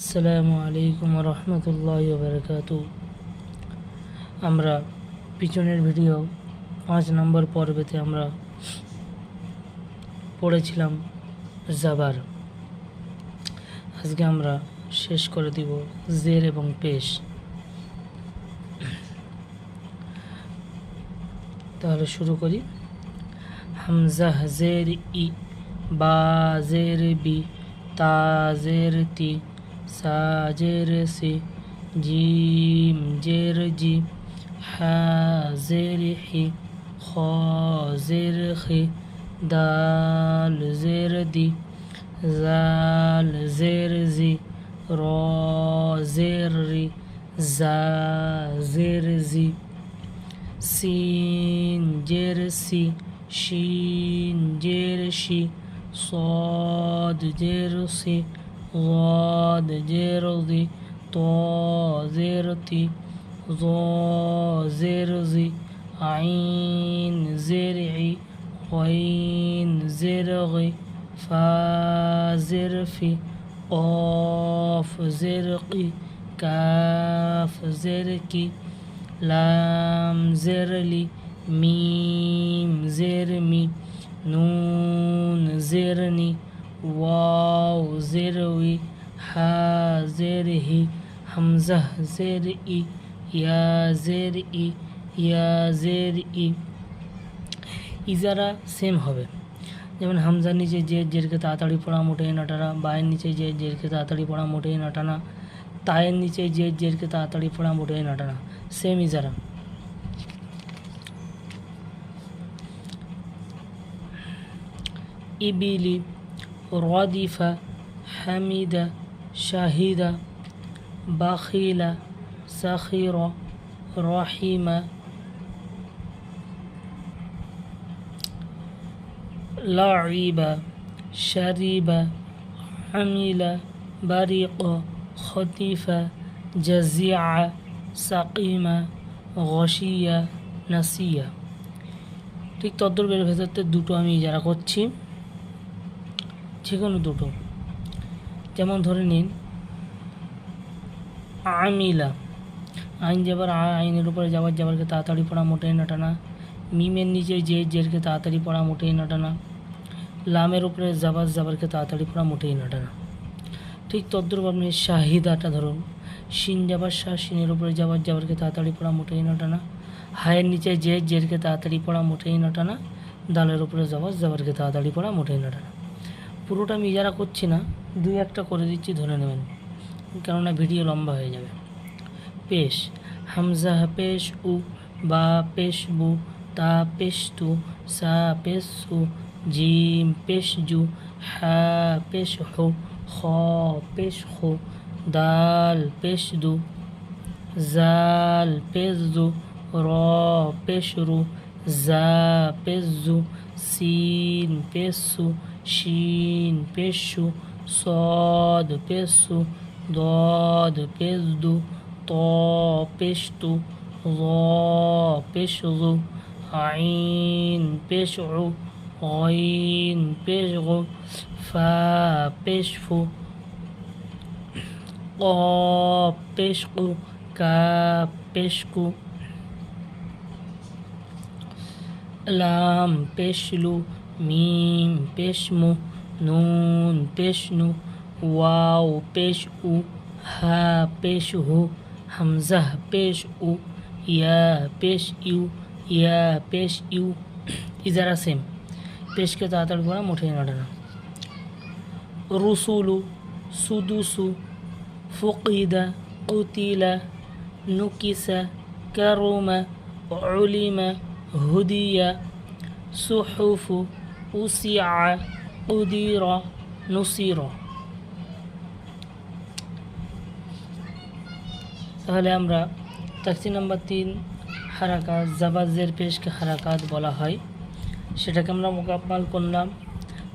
আসসালামু আলাইকুম রহমতুল্লাহ বারকাত আমরা পিছনের ভিডিও পাঁচ নম্বর পর্বেতে আমরা পড়েছিলাম জাবার। আজকে আমরা শেষ করে দিব জের এবং পেশ। তাহলে শুরু করি। হামজা জের ই, বা জের বি, তা জের তি সা জের সি জিম জের জি হা জের হি খ জের খি দাল জের দি জাল জের জি র জের রি জা জের জি সিন জের সি শিন জের শি صاد জের ضاد جرزي طا زرتي ظا زرزي عين زرعي غين زرغي فا زرفي قاف زرقي كاف زركي لام زرلي ميم زرمي نون زرني নুন জেরনি ওয়াও জেরউই হা জেরহি হামজা জের ই ইয়া জের ই ইয়া জের ই ইজারা সেম হবে যেমন হামজার নিচে যে জেরকে তাড়াতাড়ি পড়া মোটেই না টানা বায়ের নিচে যে জেরকে তাড়াতাড়ি পড়া মোটেই না টানা তায়ের নিচে যে জেরকে তাড়াতাড়ি পড়া মোটেই না টানা সেম ইজারা ইবিলি রদিফা হামিদা শাহিদা বাখিলা সাখির রহিমা لعب شرب عمل برق خطف جزع সাকিমা গসিয়া নাসিয়া ঠিক তদ্দুর্বের ভেতরতে দুটো আমি যারা করছি যে কোনো দুটো। যেমন ধরে নিন, আমিলা। আইন যাবার আইনের উপরে যাবার, যাবারকে তাড়াতাড়ি পড়া মোটেই না টানা। মিমের নিচে যে জেরকে তাড়াতাড়ি পড়া মোটেই না টানা। লামের উপরে যাবার, যাবারকে তাড়াতাড়ি পড়া মোটেই না টানা। ঠিক তদ্রুপ আপনি শাহিদাটা ধরুন, শিন যাবার শাহ শিনের উপরে যাবার, যাবারকে তাড়াতাড়ি পড়া মোটেই না টানা। হায়ের নিচে যে জেরকে তাড়াতাড়ি পড়া মোটেই না টানা। দালের উপরে যাবার, যাবারকে তাড়াতাড়ি পড়া মোটেই না টানা। পুরোটা আমি ইজারা করছি না, দুই একটা করে দিচ্ছি, ধরে নেবেন। কেননা ভিডিও লম্বা হয়ে যাবে। পেশ, হামজা পেশ উ, বা পেশ বু, তা পেশ তু, সা পেশ সু, জিম পেশ জু, হা পেশ হু, খ পেশ হু, দাল পেশ দু, জাল পেশ দু, র পেশ রু, জা পেশ জু সিন পেশ সু Shin, Peixu, Sodo, Peço, do pesdu, Tó, Pesto, Ló, Peixulu, Ain, Peixuru, Oin, Peixuru, Fá, pesfu Ó, Pesco, Cá, Pesco, Lam, peslu মিম পেশমু, নুন পেশনু, ওয়াও পেশ উ হা পেশ হু হামজা পেশ উ ইয়া পেশ ইউ ইয়া পেশ ইউ ইজারা সেম। পেশকে তাড়াতাড়ি করা মোটেই নাটে না রুসুলু, সুদুসু ফুকিদা উতিলা নুকিসা, কারুমা, উলিমা, হুদিয়া, সুহুফু উসিআ udira nusira তাহলে আমরা তাকসি নাম্বার তিন হারাকাত, জাবাজের পেশকে হারাকাত বলা হয়। সেটাকে আমরা মোকাবাল করলাম।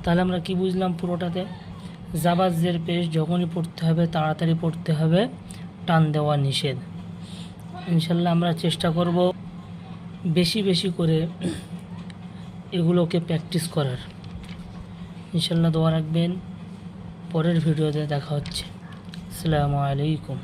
তাহলে আমরা কি বুঝলাম পুরোটাতে? জাবাজের পেশ যখনই পড়তে হবে, তাড়াতাড়ি পড়তে হবে, টান দেওয়া নিষেধ। ইনশাল্লাহ আমরা চেষ্টা করব বেশি বেশি করে এগুলোকে প্র্যাকটিস করার। ইনশাল্লাহ দোয়া রাখবেন। পরের ভিডিওতে দেখা হচ্ছে। আসসালামু আলাইকুম।